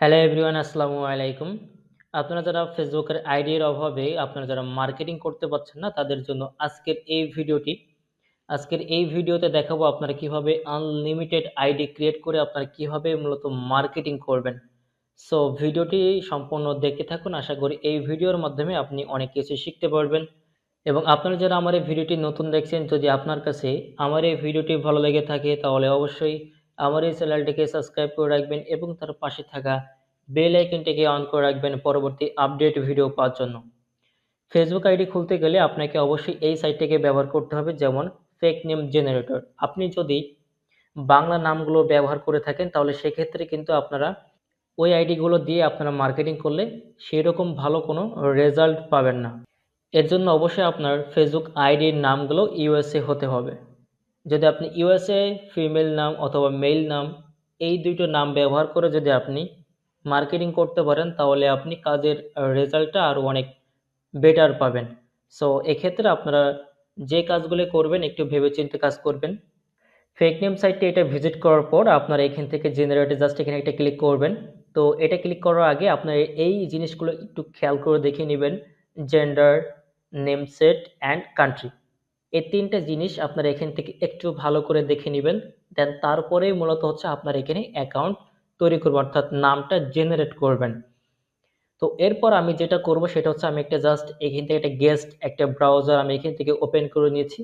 Hello everyone আসসালামু আলাইকুম। আপনারা যারা ফেসবুকের আইডির অভাবে আপনারা যারা মার্কেটিং করতে পারছেন না, তাদের জন্য আজকের এই ভিডিওটি। আজকের এই ভিডিওতে দেখাবো আপনারা কীভাবে আনলিমিটেড আইডি ক্রিয়েট করে আপনারা কীভাবে মূলত মার্কেটিং করবেন। সো ভিডিওটি সম্পূর্ণ দেখতে থাকুন। আশা করি এই ভিডিওর মাধ্যমে আপনি অনেক কিছু শিখতে পারবেন। এবং আপনারা যারা আমার এই ভিডিওটি নতুন দেখছেন, যদি আপনার কাছে আমার এই ভিডিওটি ভালো লেগে থাকে, তাহলে অবশ্যই আমার এই চ্যানেলটিকে সাবস্ক্রাইব করে রাখবেন এবং তার পাশে থাকা বেল আইকনটিকে অন করে রাখবেন পরবর্তী আপডেট ভিডিও পাওয়ার জন্য। ফেসবুক আইডি খুলতে গেলে আপনাকে অবশ্যই এই সাইটটিকে ব্যবহার করতে হবে, যেমন ফেক নেম জেনারেটর আপনি যদি বাংলা নামগুলো ব্যবহার করে থাকেন, তাহলে সেক্ষেত্রে কিন্তু আপনারা ওই আইডিগুলো দিয়ে আপনারা মার্কেটিং করলে সেরকম ভালো কোনো রেজাল্ট পাবেন না। এর জন্য অবশ্যই আপনার ফেসবুক আইডির নামগুলো ইউএসএ হতে হবে। যদি আপনি ইউএসএ ফিমেল নাম অথবা মেল নাম এই দুটো নাম ব্যবহার করে যদি আপনি মার্কেটিং করতে পারেন, তাহলে আপনি কাজের রেজাল্টটা আরও অনেক বেটার পাবেন। সো এক্ষেত্রে আপনারা যে কাজগুলো করবেন, একটু ভেবেচিন্তে কাজ করবেন। ফেক নেম সাইটটি এটা ভিজিট করার পর আপনারা এখান থেকে জেনারেটে জাস্ট এখানে একটা ক্লিক করবেন। তো, এটা ক্লিক করার আগে আপনার এই জিনিসগুলো একটু খেয়াল করে দেখে নেবেন gender name set and country এই তিনটা জিনিস আপনারা এখান থেকে একটু ভালো করে দেখে নেবেন। দেন তারপরেই মূলত হচ্ছে আপনার এখানে অ্যাকাউন্ট তৈরি করবেন, অর্থাৎ নামটা জেনারেট করবেন। তো এরপর আমি যেটা করব সেটা হচ্ছে আমি একটা জাস্ট এখান থেকে একটা গেস্ট একটা ব্রাউজার আমি এখান থেকে ওপেন করে নিয়েছি।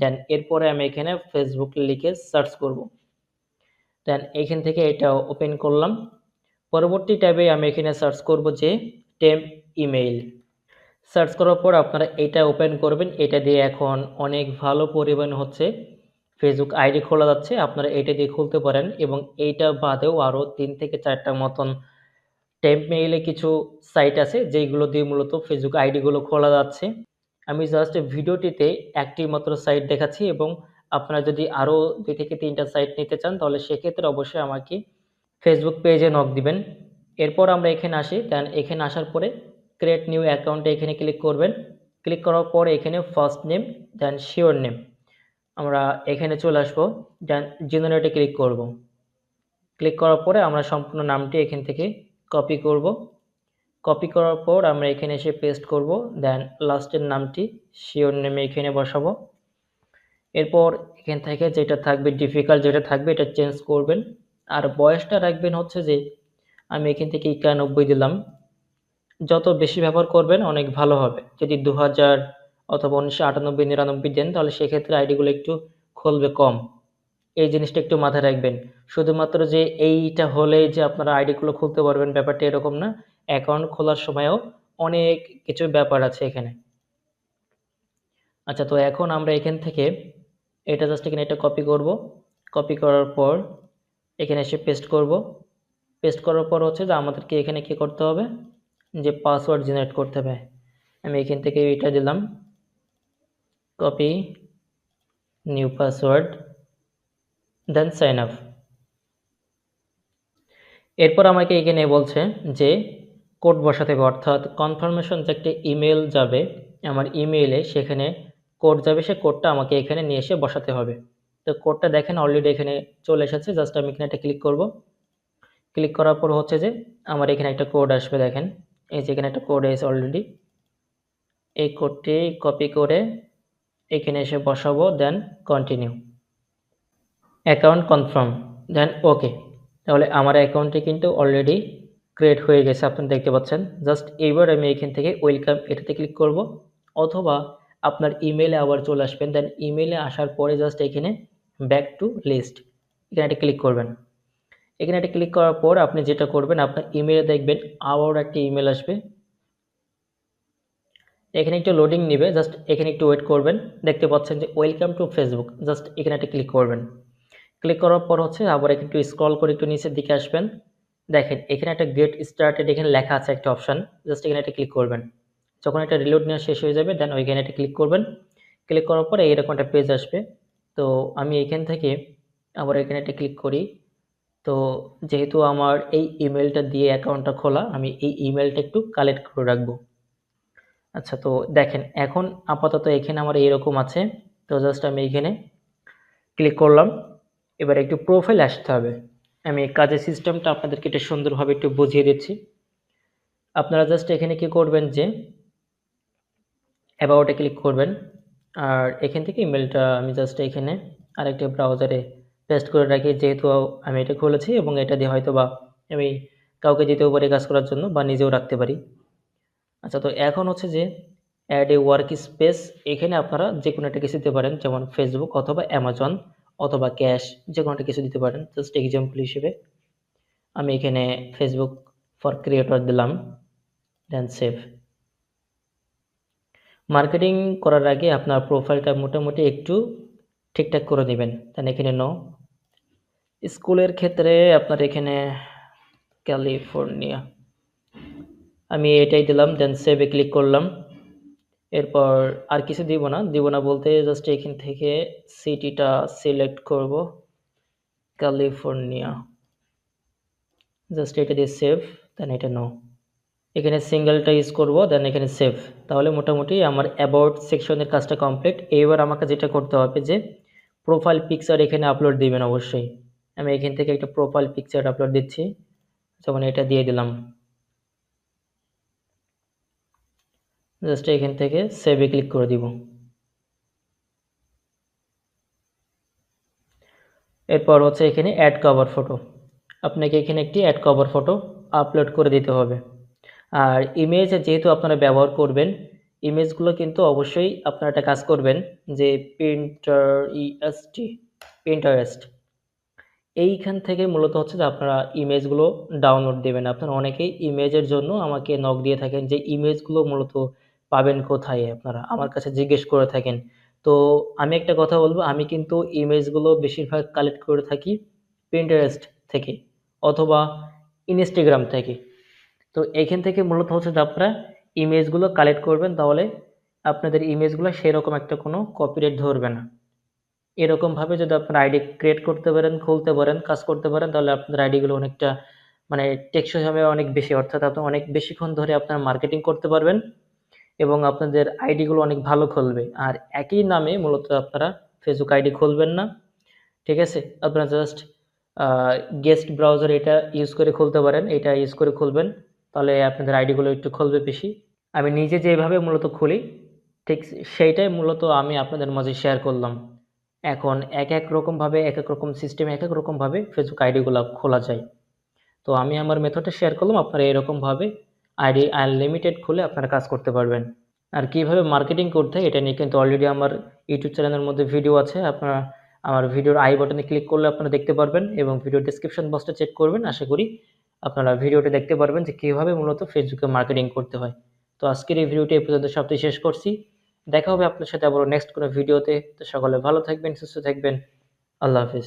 দেন এরপরে আমি এখানে ফেসবুক লিখে সার্চ করব। দেন এখান থেকে এটা ওপেন করলাম। পরবর্তী ট্যাবে আমি এখানে সার্চ করব যে টেম্প ইমেইল সার্চ করার পর আপনারা এটা ওপেন করবেন। এটা দিয়ে এখন অনেক ভালো পরিমাণ হচ্ছে ফেসবুক আইডি খোলা যাচ্ছে। আপনারা এটা দিয়ে খুলতে পারেন এবং এইটা বাদেও আরও তিন থেকে চারটা মতন টেম্প মেইলে কিছু সাইট আছে যেগুলো দিয়ে মূলত ফেসবুক আইডিগুলো খোলা যাচ্ছে। আমি জাস্ট ভিডিওটিতে একটি মাত্র সাইট দেখাচ্ছি এবং আপনারা যদি আরও দুই থেকে তিনটা সাইট নিতে চান, তাহলে সেক্ষেত্রে অবশ্যই আমাকে ফেসবুক পেজে নক দিবেন। এরপর আমরা এখানে আসি। দেন এখানে আসার পরে ক্রিয়েট নিউ অ্যাকাউন্টে এখানে ক্লিক করবেন। ক্লিক করার পর এখানে first name then surname আমরা এখানে চলে আসব দেন জেনারেটে ক্লিক করব। ক্লিক করার পরে আমরা সম্পূর্ণ নামটি এখান থেকে কপি করব। কপি করার পর আমরা এখানে এসে পেস্ট করব দেন লাস্টের নামটি শিওর নেমে এখানে বসাবো। এরপর এখান থেকে যেটা থাকবে ডিফিকাল্ট যেটা থাকবে, এটা চেঞ্জ করবেন। আর বয়সটা রাখবেন হচ্ছে যে, আমি এখান থেকে একানব্বই দিলাম। যত বেশি ব্যবহার করবেন, অনেক ভালো হবে। যদি দু হাজার অথবা উনিশশো আটানব্বই, নিরানব্বই দেন, তাহলে সেক্ষেত্রে আইডিগুলো একটু খুলবে কম। এই জিনিসটা একটু মাথায় রাখবেন। শুধুমাত্র যে এইটা হলেই যে আপনারা আইডিগুলো খুলতে পারবেন, ব্যাপারটা এরকম না। অ্যাকাউন্ট খোলার সময়ও অনেক কিছু ব্যাপার আছে এখানে। আচ্ছা তো এখন আমরা এখান থেকে এটা জাস্ট এখানে এটা কপি করব। কপি করার পর এখানে এসে পেস্ট করব। পেস্ট করার পর হচ্ছে যে আমাদেরকে এখানে কি করতে হবে? যে পাসওয়ার্ড জেনারেট করতে হবে। আমি এখান থেকে এটা দিলাম। Copy new password then sign up এরপর আমাকে এখানে বলছে যে কোড বসাতে হবে, অর্থাৎ কনফার্মেশন যে একটা ইমেল যাবে, আমার ইমেইলে সেখানে কোড যাবে, সে কোডটা আমাকে এখানে নিয়ে এসে বসাতে হবে। তো কোডটা দেখেন অলরেডি এখানে চলে এসেছে জাস্ট আমি এখানে একটা ক্লিক করব। ক্লিক করার পর হচ্ছে যে, আমার এখানে একটা কোড আসবে, দেখেন। এই যে এখানে একটা কোড এসে অলরেডি এই কোডটি কপি করে এখানে এসে বসাবো then continue account confirm then okay তাহলে আমার অ্যাকাউন্টটি কিন্তু অলরেডি ক্রিয়েট হয়ে গেছে আপনি দেখতে পাচ্ছেন। জাস্ট এইবার আমি এখান থেকে ওয়েলকাম এটাতে ক্লিক করব, অথবা আপনার ইমেলে আবার চলে আসবেন দেন ইমেলে আসার পরে জাস্ট এখানে ব্যাক টু লিস্ট এখানে একটা ক্লিক করবেন। এখানে একটা ক্লিক করার পর আপনি যেটা করবেন, আপনার ইমেলে দেখবেন আবার একটা ইমেল আসবে। এখানে একটু লোডিং নেবে জাস্ট এখানে একটু ওয়েট করবেন। দেখতে পাচ্ছেন যে ওয়েলকাম টু ফেসবুক জাস্ট এখানে একটা ক্লিক করবেন। ক্লিক করার পর হচ্ছে আবার একটু স্ক্রল করে একটু নিচের দিকে আসবেন। দেখেন, এখানে একটা গেট স্টার্টেড এখানে লেখা আছে একটা অপশান জাস্ট এখানে একটা ক্লিক করবেন। যখন একটা রিলোড নেওয়া শেষ হয়ে যাবে দেন ওইখানে একটা ক্লিক করবেন। ক্লিক করার পরে এইরকম একটা পেজ আসবে। তো আমি এখান থেকে আবার এখানে একটা ক্লিক করি। তো যেহেতু আমার এই ইমেলটা দিয়ে অ্যাকাউন্টটা খোলা, আমি এই ইমেলটা একটু কালেক্ট করে রাখব। আচ্ছা তো দেখেন, এখন আপাতত এখানে আমার এরকম আছে। তো জাস্ট আমি এখানে ক্লিক করলাম। এবার একটু প্রোফাইল আসতে হবে। আমি কাজের সিস্টেমটা আপনাদেরকে এটা সুন্দরভাবে একটু বুঝিয়ে দিচ্ছি। আপনারা জাস্ট এখানে কি করবেন যে অ্যাবাউটে ক্লিক করবেন। আর এখান থেকে ইমেলটা আমি জাস্ট এখানে আরেকটা ব্রাউজারে পেস্ট করে রাখি, যেহেতু আমি এটা খুলেছি এবং এটা দিয়ে হয়তো বা আমি কাউকে দিতেও পারি কাজ করার জন্য বা নিজেও রাখতে পারি। আচ্ছা তো এখন হচ্ছে যে অ্যাড এ ওয়ার্ক স্পেস এখানে আপনারা যে কোনো একটা কিছু দিতে পারেন, যেমন ফেসবুক অথবা অ্যামাজন অথবা ক্যাশ যে কোনো একটা কিছু দিতে পারেন জাস্ট এক্সাম্পল হিসেবে। আমি এখানে ফেসবুক ফর ক্রিয়েটর দিলাম দেন সেভ মার্কেটিং করার আগে আপনার প্রোফাইলটা মোটামুটি একটু ঠিকঠাক করে নেবেন দেন এখানে নো স্কুলের ক্ষেত্রে আপনার এখানে ক্যালিফোর্নিয়া। আমি এটাই দিলাম দেন সেভে ক্লিক করলাম। এরপর আর কিছু দিব না দিব না বলতে জাস্ট এখান থেকে সিটিটা সিলেক্ট করব, ক্যালিফোর্নিয়া। জাস্ট এটা দিয়ে সেভ দেন এটা নো এখানে সিঙ্গেলটা ইউজ করব দেন এখানে সেভ তাহলে মোটামুটি আমার অ্যাবাউট সেকশনের কাজটা কমপ্লিট এইবার আমাকে যেটা করতে হবে যে প্রোফাইল পিকচার এখানে আপলোড দিবেন অবশ্যই। আমি এখান থেকে একটা প্রোফাইল পিকচার আপলোড দিচ্ছি। যেমন এটা দিয়ে দিলাম। জাস্ট এখান থেকে সেভে ক্লিক করে দিব। এরপর হচ্ছে এখানে অ্যাড কভার ফটো আপনাকে এখানে একটি অ্যাড কভার ফটো আপলোড করে দিতে হবে। আর ইমেজ যেহেতু আপনারা ব্যবহার করবেন ইমেজগুলো কিন্তু অবশ্যই আপনারা একটা কাজ করবেন যে প্রিন্টার ইএসটি প্রিন্টারেস্ট এইখান থেকে মূলত হচ্ছে যে আপনারা ইমেজগুলো ডাউনলোড দেবেন। আপনারা অনেকেই ইমেজের জন্য আমাকে নক দিয়ে থাকেন যে ইমেজগুলো মূলত পাবেন কোথায় আপনারা? আমার কাছে জিজ্ঞেস করে থাকেন। তো আমি একটা কথা বলব, আমি কিন্তু ইমেজগুলো বেশিরভাগ কালেক্ট করে থাকি প্রিন্টারেস্ট থেকে অথবা ইনস্টাগ্রাম থেকে। তো এখান থেকে মূলত হচ্ছে যে আপনারা ইমেজগুলো কালেক্ট করবেন, তাহলে আপনাদের ইমেজগুলো সেরকম একটা কোনো কপিরাইট ধরবে না। এরকমভাবে যদি আপনার আইডি ক্রিয়েট করতে পারেন, খুলতে পারেন, কাজ করতে পারেন, তাহলে আপনাদের আইডিগুলো অনেকটা মানে টেকসই হবে অনেক বেশি। অর্থাৎ আপনি অনেক বেশিক্ষণ ধরে আপনার মার্কেটিং করতে পারবেন এবং আপনাদের আইডিগুলো অনেক ভালো খুলবে। আর একই নামে মূলত আপনারা ফেসবুক আইডি খুলবেন না। ঠিক আছে? আপনারা জাস্ট গেস্ট ব্রাউজার এটা ইউজ করে খুলতে পারেন। এটা ইউজ করে খুলবেন। তাহলে আপনাদের আইডিগুলো একটু খুলবে বেশি। আমি নিজে যেভাবে মূলত খুলি, ঠিক সেইটাই মূলত আমি আপনাদের মাঝে শেয়ার করলাম। এখন এক এক রকমভাবে, এক এক রকম সিস্টেমে এক এক রকমভাবে ফেসবুক আইডিগুলো খোলা যায়। তো আমি আমার মেথডটা শেয়ার করলাম, আপনারা এরকমভাবে আইডি আনলিমিটেড খুলে আপনারা কাজ করতে পারবেন। আর কীভাবে মার্কেটিং করতে হয়, এটা নিয়ে কিন্তু অলরেডি আমার ইউটিউব চ্যানেলের মধ্যে ভিডিও আছে। আপনারা আমার ভিডিওর আই বাটনে ক্লিক করলে আপনারা দেখতে পারবেন এবং ভিডিও ডিসক্রিপশন বক্সটা চেক করবেন। আশা করি আপনারা ভিডিওটা দেখতে পারবেন যে কীভাবে মূলত ফেসবুকে মার্কেটিং করতে হয়। তো আজকের এই ভিডিওটি এ পর্যন্ত সবটাই শেষ করছি। দেখা হবে আপনার সাথে আবারও নেক্সট কোনো ভিডিওতে তো সকলে ভালো থাকবেন, সুস্থ থাকবেন। আল্লাহ হাফিজ।